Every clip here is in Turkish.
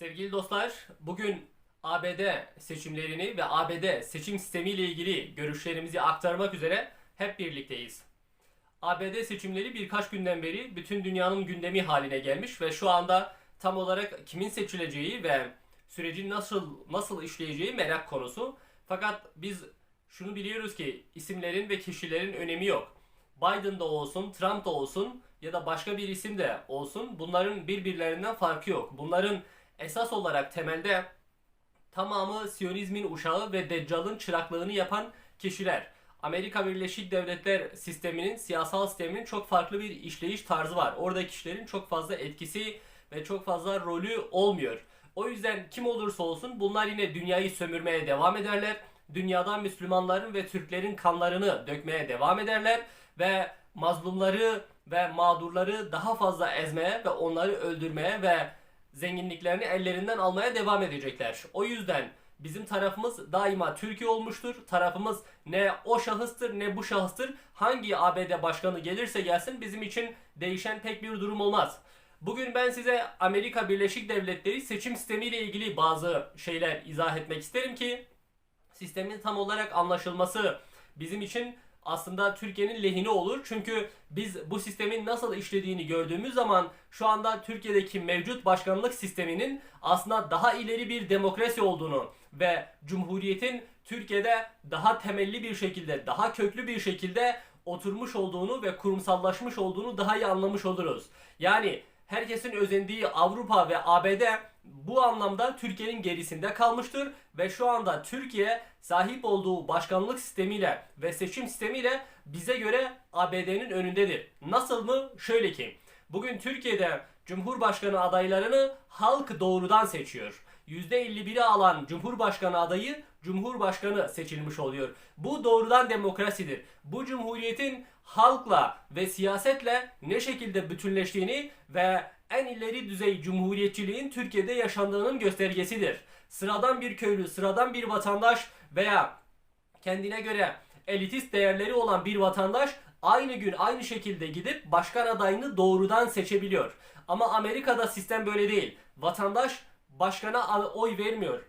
Sevgili dostlar, bugün ABD seçimlerini ve ABD seçim sistemi ile ilgili görüşlerimizi aktarmak üzere hep birlikteyiz. ABD seçimleri birkaç günden beri bütün dünyanın gündemi haline gelmiş ve şu anda tam olarak kimin seçileceği ve sürecin nasıl nasıl işleyeceği merak konusu. Fakat biz şunu biliyoruz ki isimlerin ve kişilerin önemi yok. Biden da olsun, Trump da olsun ya da başka bir isim de olsun bunların birbirlerinden farkı yok. Bunların esas olarak temelde tamamı Siyonizmin uşağı ve Deccal'ın çıraklığını yapan kişiler. Amerika Birleşik Devletler sisteminin, siyasal sisteminin çok farklı bir işleyiş tarzı var. Orada kişilerin çok fazla etkisi ve çok fazla rolü olmuyor. O yüzden kim olursa olsun bunlar yine dünyayı sömürmeye devam ederler. Dünyada Müslümanların ve Türklerin kanlarını dökmeye devam ederler ve mazlumları ve mağdurları daha fazla ezmeye ve onları öldürmeye ve zenginliklerini ellerinden almaya devam edecekler. O yüzden bizim tarafımız daima Türkiye olmuştur. Tarafımız ne o şahıstır ne bu şahıstır. Hangi ABD başkanı gelirse gelsin bizim için değişen pek bir durum olmaz. Bugün ben size Amerika Birleşik Devletleri seçim sistemiyle ilgili bazı şeyler izah etmek isterim ki sistemin tam olarak anlaşılması bizim için aslında Türkiye'nin lehine olur. Çünkü biz bu sistemin nasıl işlediğini gördüğümüz zaman şu anda Türkiye'deki mevcut başkanlık sisteminin aslında daha ileri bir demokrasi olduğunu ve Cumhuriyet'in Türkiye'de daha temelli bir şekilde, daha köklü bir şekilde oturmuş olduğunu ve kurumsallaşmış olduğunu daha iyi anlamış oluruz. Yani herkesin özendiği Avrupa ve ABD bu anlamda Türkiye'nin gerisinde kalmıştır ve şu anda Türkiye sahip olduğu başkanlık sistemiyle ve seçim sistemiyle bize göre ABD'nin önündedir. Nasıl mı? Şöyle ki bugün Türkiye'de Cumhurbaşkanı adaylarını halk doğrudan seçiyor. %51'i alan Cumhurbaşkanı adayı Cumhurbaşkanı seçilmiş oluyor. Bu doğrudan demokrasidir. Bu cumhuriyetin halkla ve siyasetle ne şekilde bütünleştiğini ve en ileri düzey cumhuriyetçiliğin Türkiye'de yaşandığının göstergesidir. Sıradan bir köylü, sıradan bir vatandaş veya kendine göre elitist değerleri olan bir vatandaş aynı gün aynı şekilde gidip başkan adayını doğrudan seçebiliyor. Ama Amerika'da sistem böyle değil. Vatandaş başkana oy vermiyor.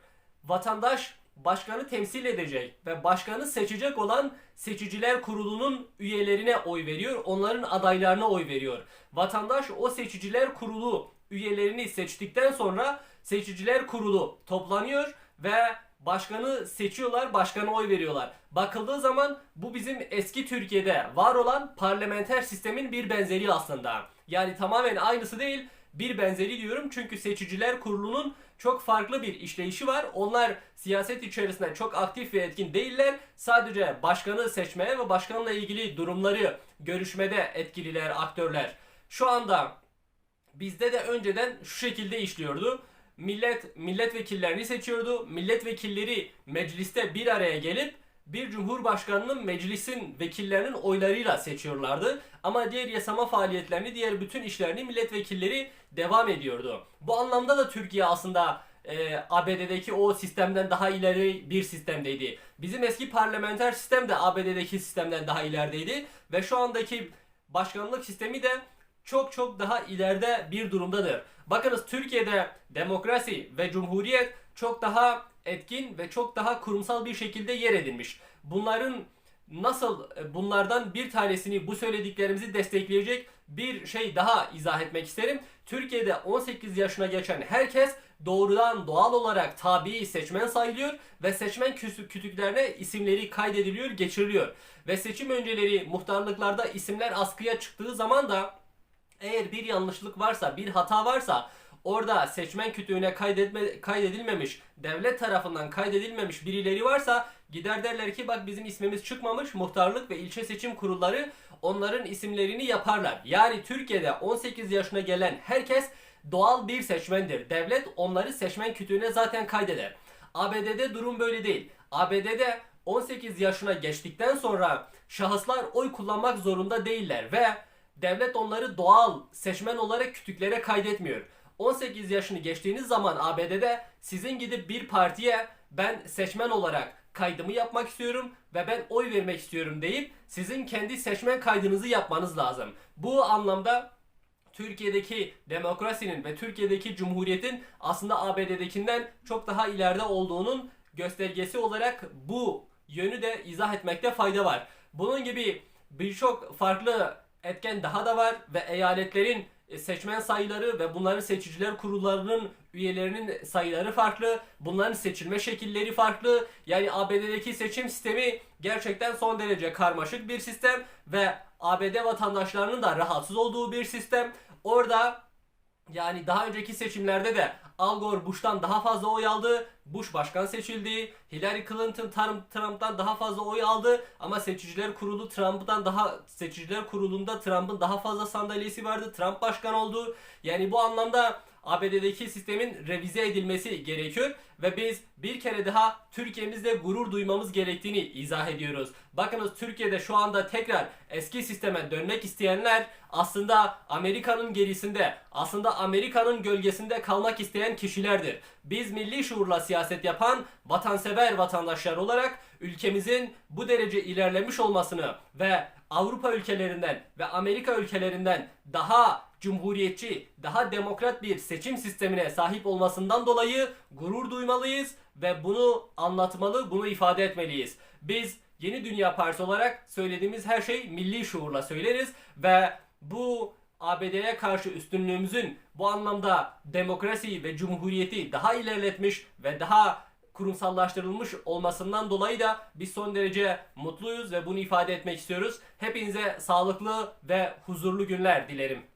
Vatandaş başkanı temsil edecek ve başkanı seçecek olan seçiciler kurulunun üyelerine oy veriyor. Onların adaylarına oy veriyor. Vatandaş o seçiciler kurulu üyelerini seçtikten sonra seçiciler kurulu toplanıyor ve başkanı seçiyorlar, başkana oy veriyorlar. Bakıldığı zaman bu bizim eski Türkiye'de var olan parlamenter sistemin bir benzeri aslında. Yani tamamen aynısı değil, bir benzeri diyorum çünkü seçiciler kurulunun çok farklı bir işleyişi var. Onlar siyaset içerisinde çok aktif ve etkin değiller. Sadece başkanı seçmeye ve başkanla ilgili durumları görüşmede etkililer, aktörler. Şu anda bizde de önceden şu şekilde işliyordu. Millet milletvekillerini seçiyordu. Milletvekilleri mecliste bir araya gelip bir cumhurbaşkanının meclisin vekillerinin oylarıyla seçiyorlardı. Ama diğer yasama faaliyetlerini, diğer bütün işlerini milletvekilleri devam ediyordu. Bu anlamda da Türkiye aslında e, ABD'deki o sistemden daha ileri bir sistemdeydi. Bizim eski parlamenter sistem de ABD'deki sistemden daha ilerideydi ve şu andaki başkanlık sistemi de çok çok daha ileride bir durumdadır. Bakınız Türkiye'de demokrasi ve cumhuriyet çok daha etkin ve çok daha kurumsal bir şekilde yer edinmiş. Bunların nasıl bunlardan bir tanesini bu söylediklerimizi destekleyecek bir şey daha izah etmek isterim. Türkiye'de 18 yaşına geçen herkes doğrudan doğal olarak tabi seçmen sayılıyor ve seçmen kütüklerine isimleri kaydediliyor, geçiriliyor. Ve seçim önceleri muhtarlıklarda isimler askıya çıktığı zaman da eğer bir yanlışlık varsa, bir hata varsa orada seçmen kütüğüne kaydetme, kaydedilmemiş, devlet tarafından kaydedilmemiş birileri varsa gider derler ki bak bizim ismimiz çıkmamış muhtarlık ve ilçe seçim kurulları onların isimlerini yaparlar. Yani Türkiye'de 18 yaşına gelen herkes doğal bir seçmendir. Devlet onları seçmen kütüğüne zaten kaydeder. ABD'de durum böyle değil. ABD'de 18 yaşına geçtikten sonra şahıslar oy kullanmak zorunda değiller ve devlet onları doğal seçmen olarak kütüklere kaydetmiyor. 18 yaşını geçtiğiniz zaman ABD'de sizin gidip bir partiye ben seçmen olarak kaydımı yapmak istiyorum ve ben oy vermek istiyorum deyip sizin kendi seçmen kaydınızı yapmanız lazım. Bu anlamda Türkiye'deki demokrasinin ve Türkiye'deki cumhuriyetin aslında ABD'dekinden çok daha ileride olduğunun göstergesi olarak bu yönü de izah etmekte fayda var. Bunun gibi birçok farklı etken daha da var ve eyaletlerin e, seçmen sayıları ve bunların seçiciler kurullarının üyelerinin sayıları farklı. Bunların seçilme şekilleri farklı. Yani ABD'deki seçim sistemi gerçekten son derece karmaşık bir sistem ve ABD vatandaşlarının da rahatsız olduğu bir sistem. Orada yani daha önceki seçimlerde de Al Gore Bush'tan daha fazla oy aldı. Bush başkan seçildi. Hillary Clinton Trump- Trump'tan daha fazla oy aldı. Ama seçiciler kurulu Trump'tan daha seçiciler kurulunda Trump'ın daha fazla sandalyesi vardı. Trump başkan oldu. Yani bu anlamda ABD'deki sistemin revize edilmesi gerekiyor ve biz bir kere daha Türkiye'mizde gurur duymamız gerektiğini izah ediyoruz. Bakınız Türkiye'de şu anda tekrar eski sisteme dönmek isteyenler aslında Amerika'nın gerisinde, aslında Amerika'nın gölgesinde kalmak isteyen kişilerdir. Biz milli şuurla siyaset yapan vatansever vatandaşlar olarak ülkemizin bu derece ilerlemiş olmasını ve Avrupa ülkelerinden ve Amerika ülkelerinden daha cumhuriyetçi, daha demokrat bir seçim sistemine sahip olmasından dolayı gurur duymalıyız ve bunu anlatmalı, bunu ifade etmeliyiz. Biz Yeni Dünya Partisi olarak söylediğimiz her şey milli şuurla söyleriz ve bu ABD'ye karşı üstünlüğümüzün bu anlamda demokrasiyi ve cumhuriyeti daha ilerletmiş ve daha kurumsallaştırılmış olmasından dolayı da biz son derece mutluyuz ve bunu ifade etmek istiyoruz. Hepinize sağlıklı ve huzurlu günler dilerim.